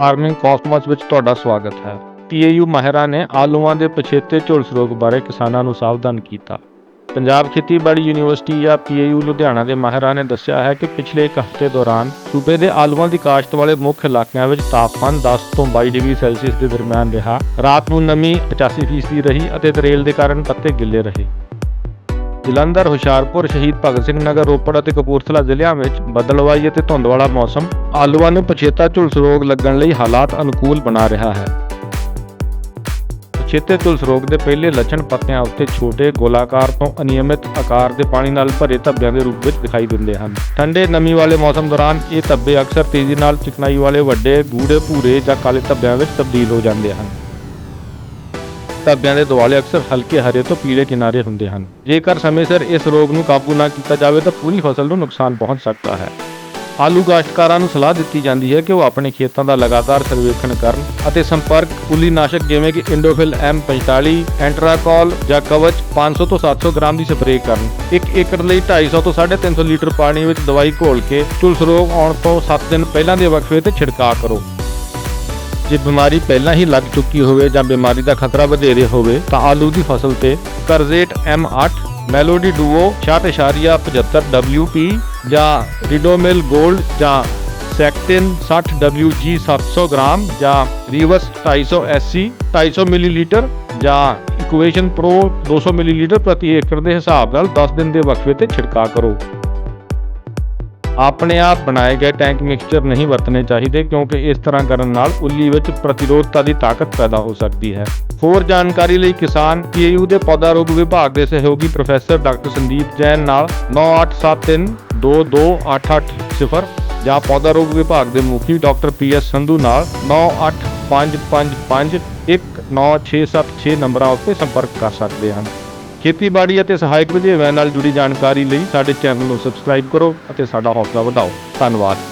Farming ਕਾਸਮੋਸ ਵਿੱਚ ਤੁਹਾਡਾ ਸਵਾਗਤ ਹੈ। ਪੀਏਯੂ ਮਾਹਿਰਾਂ ਨੇ ਆਲੂਆਂ ਦੇ ਪਛੇਤੇ ਝੁਲਸ ਰੋਗ ਬਾਰੇ ਕਿਸਾਨਾਂ ਨੂੰ ਸਾਵਧਾਨ ਕੀਤਾ। ਪੰਜਾਬ ਖੇਤੀਬਾੜੀ ਯੂਨੀਵਰਸਿਟੀ ਜਾਂ ਪੀਏਯੂ ਲੁਧਿਆਣਾ ਦੇ ਮਾਹਿਰਾਂ ਨੇ ਦੱਸਿਆ ਹੈ ਕਿ ਪਿਛਲੇ ਇੱਕ ਹਫ਼ਤੇ ਦੌਰਾਨ ਸੂਬੇ ਦੇ ਆਲੂਆਂ ਦੀ ਕਾਸ਼ਤ ਵਾਲੇ ਮੁੱਖ ਇਲਾਕਿਆਂ ਵਿੱਚ ਤਾਪਮਾਨ 10 ਤੋਂ 22 ਡਿਗਰੀ ਸੈਲਸੀਅਸ ਦੇ ਦਰਮਿਆਨ ਰਿਹਾ। ਰਾਤ ਨੂੰ ਨਮੀ 85% ਰਹੀ ਅਤੇ ਤਰੇਲ ਦੇ ਕਾਰਨ ਪੱਤੇ ਗਿੱਲੇ ਰਹੇ। ਜਲੰਧਰ, ਹੁਸ਼ਿਆਰਪੁਰ, ਸ਼ਹੀਦ ਭਗਤ ਸਿੰਘ ਨਗਰ, ਰੋਪੜ ਅਤੇ ਕਪੂਰਥਲਾ ਜ਼ਿਲ੍ਹਿਆਂ ਵਿੱਚ ਬਦਲਵਾਈ ਅਤੇ ਧੁੰਦ ਵਾਲਾ ਮੌਸਮ ਆਲੂਆਂ ਨੂੰ ਪਛੇਤਾ ਝੁਲਸ ਰੋਗ ਲੱਗਣ ਲਈ ਹਾਲਾਤ ਅਨੁਕੂਲ ਬਣਾ ਰਿਹਾ ਹੈ। ਪਛੇਤੇ ਝੁਲਸ ਰੋਗ ਦੇ ਪਹਿਲੇ ਲੱਛਣ ਪੱਤਿਆਂ ਉੱਤੇ ਛੋਟੇ ਗੋਲਾਕਾਰ ਤੋਂ ਅਨਿਯਮਿਤ ਆਕਾਰ ਦੇ ਪਾਣੀ ਨਾਲ ਭਰੇ ਧੱਬਿਆਂ ਦੇ ਰੂਪ ਵਿੱਚ ਦਿਖਾਈ ਦਿੰਦੇ ਹਨ। ਠੰਡੇ, ਨਮੀ ਵਾਲੇ ਮੌਸਮ ਦੌਰਾਨ ਇਹ ਧੱਬੇ ਅਕਸਰ ਤੇਜ਼ੀ ਨਾਲ ਚਿਕਨਾਈ ਵਾਲੇ ਵੱਡੇ ਗੂੜੇ ਭੂਰੇ ਜਾਂ ਕਾਲੇ ਧੱਬਿਆਂ ਵਿੱਚ ਤਬਦੀਲ ਹੋ ਜਾਂਦੇ ਹਨ। ਧੱਬਿਆਂ ਦੇ ਦੁਆਲੇ ਅਕਸਰ ਹਲਕੇ ਹਰੇ ਤੋਂ ਪੀਲੇ ਕਿਨਾਰੇ ਹੁੰਦੇ ਹਨ। ਜੇਕਰ ਸਮੇਂ ਸਿਰ ਇਸ ਰੋਗ ਨੂੰ ਕਾਬੂ ਨਾ ਕੀਤਾ ਜਾਵੇ ਤਾਂ ਪੂਰੀ ਫਸਲ ਨੂੰ ਨੁਕਸਾਨ ਪਹੁੰਚ ਸਕਦਾ ਹੈ। ਆਲੂ ਕਾਸ਼ਤਕਾਰਾਂ ਨੂੰ ਸਲਾਹ ਦਿੱਤੀ ਜਾਂਦੀ ਹੈ ਕਿ ਉਹ ਆਪਣੇ ਖੇਤਾਂ ਦਾ ਲਗਾਤਾਰ ਸਰਵੇਖਣ ਕਰਨ ਅਤੇ ਸੰਪਰਕ ਕੁਲੀਨਾਸ਼ਕ ਜਿਵੇਂ ਕਿ ਇੰਡੋਫਿਲ M45 ਐਂਟਰਾਕੋਲ ਜਾਂ ਕਵਚ 500 ਤੋਂ 700 ਗ੍ਰਾਮ ਦੀ ਸਪਰੇਅ ਕਰਨ। 1 ਏਕੜ ਲਈ 250 ਤੋਂ 350 ਲੀਟਰ ਪਾਣੀ ਵਿੱਚ ਦਵਾਈ ਘੋਲ ਕੇ ਝੁਲਸ ਰੋਗ ਆਉਣ ਤੋਂ 7 ਦਿਨ ਪਹਿਲਾਂ ਦੇ ਵਕਫੇ ਤੇ ਛਿੜਕਾਅ ਕਰੋ। ਜੇ ਬਿਮਾਰੀ ਪਹਿਲਾਂ ਹੀ ਲੱਗ ਚੁੱਕੀ ਹੋਵੇ ਜਾਂ ਬਿਮਾਰੀ ਦਾ ਖਤਰਾ ਵਧੇਰੇ ਹੋਵੇ ਤਾਂ ਆਲੂ ਦੀ ਫਸਲ ਤੇ ਕਰਜ਼ੇਟ M8 ਮੈਲੋਡੀ ਡੂਓ 66.75 WP ਜਾਂ ਰਿਡੋਮਿਲ 골ਡ ਜਾਂ ਸੈਕਟਿਨ 60 WG 700 ਗ੍ਰਾਮ ਜਾਂ ਰੀਵਸ 250 SC 250 ਮਿਲੀਲੀਟਰ ਜਾਂ ਇਕੁਏਸ਼ਨ ਪ੍ਰੋ 200 ਮਿਲੀਲੀਟਰ ਪ੍ਰਤੀ ਏਕੜ ਦੇ ਹਿਸਾਬ ਨਾਲ 10 ਦਿਨ ਦੇ ਵਕਫੇ ਤੇ ਛਿੜਕਾਅ ਕਰੋ। ਆਪਣੇ ਆਪ ਬਣਾਏ ਗਏ ਟੈਂਕ ਮਿਕਸਚਰ ਨਹੀਂ ਵਰਤਣੇ ਚਾਹੀਦੇ ਕਿਉਂਕਿ ਇਸ ਤਰ੍ਹਾਂ ਕਰਨ ਨਾਲ ਉੱਲੀ ਵਿੱਚ ਪ੍ਰਤੀਰੋਧਤਾ ਦੀ ਤਾਕਤ ਪੈਦਾ ਹੋ ਸਕਦੀ ਹੈ। ਹੋਰ ਜਾਣਕਾਰੀ ਲਈ ਕਿਸਾਨ ਪੀਯੂ ਦੇ ਪੌਦਾ ਰੋਗ ਵਿਭਾਗ ਦੇ ਸਹਿਯੋਗੀ ਪ੍ਰੋਫੈਸਰ ਡਾਕਟਰ ਸੰਦੀਪ ਜੈਨ ਨਾਲ 9873228880 ਜਾਂ ਪੌਦਾ ਰੋਗ ਵਿਭਾਗ ਦੇ ਮੁਖੀ ਡਾਕਟਰ ਪੀ ਐਸ ਸੰਧੂ ਨਾਲ 9855519676 ਨੰਬਰਾਂ ਉੱਤੇ ਸੰਪਰਕ ਕਰ ਸਕਦੇ ਹਨ। ਖੇਤੀਬਾੜੀ ਅਤੇ ਸਹਾਇਕ ਵਿਧੇਇਆਂ ਨਾਲ ਜੁੜੀ ਜਾਣਕਾਰੀ ਲਈ ਸਾਡੇ ਚੈਨਲ ਨੂੰ ਸਬਸਕ੍ਰਾਈਬ ਕਰੋ ਅਤੇ ਸਾਡਾ ਹੌਸਲਾ ਵਧਾਓ। ਧੰਨਵਾਦ।